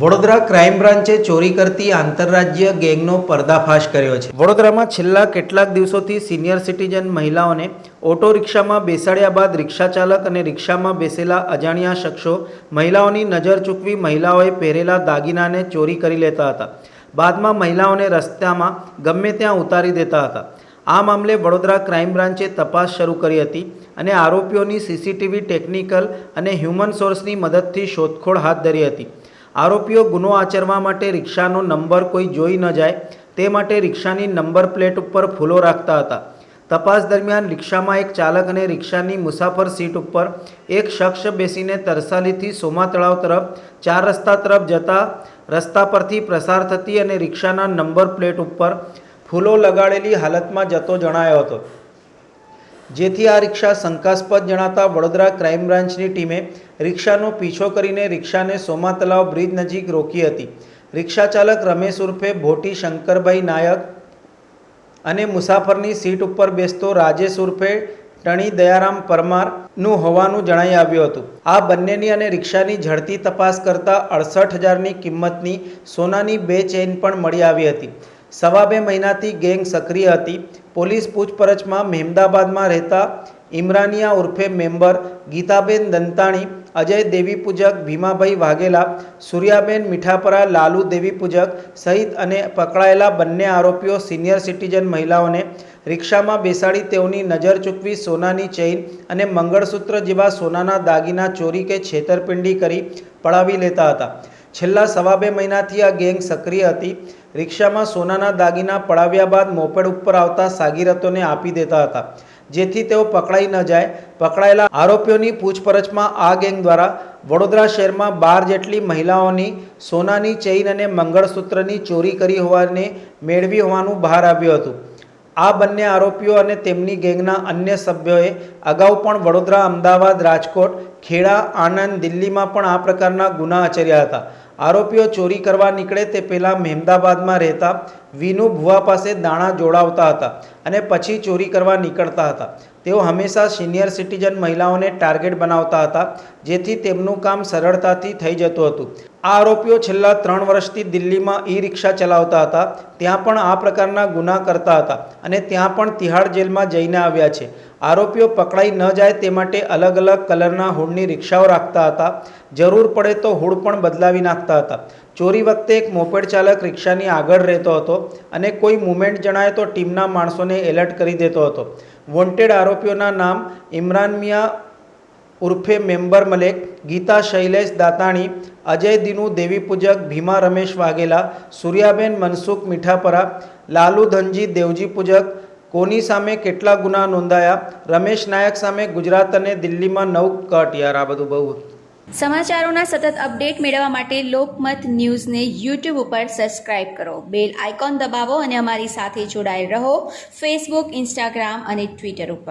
Vadodara crime બ્રાન્ચે ચોરી કરતી આંતરરાજ્ય ગેંગનો પર્દાફાશ કર્યો છે. વડોદરામાં છેલ્લા કેટલાક દિવસોથી સિનિયર સિટીઝન મહિલાઓને ઓટો રિક્ષામાં બેસાડ્યા બાદ રિક્ષા ચાલક અને રિક્ષામાં બેસેલા અજાણ્યા શખ્સો મહિલાઓની નજર ચૂકવી મહિલાઓએ પહેરેલા દાગીનાને ચોરી કરી લેતા હતા. બાદમાં મહિલાઓને રસ્તામાં ગમે ત્યાં ઉતારી દેતા હતા. આ મામલે વડોદરા ક્રાઇમ બ્રાન્ચે તપાસ શરૂ કરી હતી અને આરોપીઓની સીસીટીવી ટેકનિકલ અને હ્યુમન સોર્સની મદદથી શોધખોળ હાથ ધરી હતી. આરોપીઓ ગુનો આચરવા માટે રિક્ષાનો નંબર કોઈ જોઈ ન જાય, તે માટે રિક્ષાની નંબર પ્લેટ ઉપર ફૂલો રાખતા હતા. તપાસ દરમિયાન રિક્ષામાં એક ચાલક અને રિક્ષાની મુસાફર સીટ ઉપર એક શખ્સ બેસીને તરસાલીથી સોમા તળાવ તરફ, ચાર રસ્તા તરફ જતા રસ્તા પરથી પ્રસાર થતી અને રિક્ષાના નંબર પ્લેટ ઉપર ફૂલો લગાડેલી હાલતમાં જતો જણાયો હતો. જેથી આ રિક્ષા શંકાસ્પદ જણાતા વડોદરા ક્રાઇમ બ્રાન્ચની ટીમે રિક્ષાનો પીછો કરીને રિક્ષાને સોમા તલાવ બ્રિજ નજીક રોકી હતી. રિક્ષા ચાલક રમેશ ઉર્ફે ભોટી શંકરભાઈ નાયક અને મુસાફરની સીટ ઉપર બેસતો રાજેશ ઉર્ફે ટણી દયારામ પરમારનું હોવાનું જણાઈ આવ્યું હતું. આ બંનેની અને રિક્ષાની ઝડપી તપાસ કરતાં અડસઠ હજારની કિંમતની સોનાની બે ચેઇન પણ મળી આવી હતી. સવા બે મહિનાથી ગેંગ સક્રિય હતી. પોલીસ પૂછપરછમાં મહેમદાબાદમાં રહેતા ઇમરાનિયા ઉર્ફે મેમ્બર ગીતાબેન દંતાણી, અજય દેવી પૂજક ભીમાભાઈ વાઘેલા, સૂર્યાબેન મીઠાપરા, લાલુ દેવી પૂજક સહિત અને પકડાયેલા બંને આરોપીઓ સિનિયર સિટીઝન મહિલાઓને રિક્ષામાં બેસાડી તેઓની નજર ચૂકવી સોનાની ચેઇન અને મંગળસૂત્ર જેવા સોનાના દાગીના ચોરી કે છેતરપિંડી કરી પડાવી લેતા હતા. છેલ્લા સવા બે મહિનાથી આ ગેંગ સક્રિય હતી. રિક્ષામાં સોનાના દાગીના પડાવ્યા બાદ મોપેડ ઉપર આવતા સાગીરતોને આપી દેતા હતા, જેથી તેઓ પકડાઈ ન જાય. પકડાયેલા આરોપીઓની પૂછપરછમાં આ ગેંગ દ્વારા વડોદરા શહેરમાં બાર જેટલી મહિલાઓની સોનાની ચેઇન અને મંગળસૂત્રની ચોરી કરી હોવાને મેળવી હોવાનું બહાર આવ્યું હતું. આ બંને આરોપીઓ અને તેમની ગેંગના અન્ય સભ્યોએ અગાઉ પણ વડોદરા, અમદાવાદ, રાજકોટ, ખેડા, આણંદ, દિલ્હીમાં પણ આ પ્રકારના ગુના આચર્યા હતા. આરોપીઓ ચોરી કરવા નીકળે તે પહેલાં મહેમદાબાદમાં રહેતા વિનુ ભુવા પાસે દાણા જોડાવતા હતા અને પછી ચોરી કરવા નીકળતા હતા. તેઓ હંમેશા સિનિયર સિટીઝન મહિલાઓને ટાર્ગેટ બનાવતા હતા, જેથી તેમનું કામ સરળતાથી થઈ જતું હતું. આરોપીઓ છેલ્લા ત્રણ વર્ષથી દિલ્હીમાં ઈ રિક્ષા ચલાવતા હતા. ત્યાં પણ આ પ્રકારના ગુના કરતા હતા અને ત્યાં પણ તિહાડ જેલમાં જઈને આવ્યા છે. આરોપીઓ પકડાઈ ન જાય તે માટે અલગ અલગ કલરના હુડની રિક્ષાઓ રાખતા હતા. જરૂર પડે તો હુડ પણ બદલાવી નાખતા હતા. ચોરી વખતે એક મોપેડ ચાલક રિક્ષાની આગળ રહેતો હતો અને કોઈ મુમેન્ટ જણાય તો ટીમના માણસોને એલર્ટ કરી દેતો હતો. વોન્ટેડ આરોપીઓના નામ ઇમરાન મિયા ઉર્ફે મેમ્બર મલેક, ગીતા શૈલેષ દાતાણી, અજય દિનુ, દેવી પૂજક, ભીમા રમેશ વાઘેલા, સૂર્યાબેન મનસુખ મીઠાપરા, લાલુ ધનજી, દેવજી પૂજક, કોની સામે કેટલા ગુના નોંધાયા, રમેશ નાયક સામે ગુજરાત અને દિલ્હીમાં નવ કટ યાર આ બધું બહુ સમાચારોના સતત અપડેટ મેળવવા માટે લોકમત ન્યૂઝને યુટ્યુબ ઉપર સબસ્ક્રાઇબ કરો. બેલ આઇકોન દબાવો અને અમારી સાથે જોડાયેલ રહો. ફેસબુક ઇન્સ્ટાગ્રામ અને ટ્વિટર ઉપર.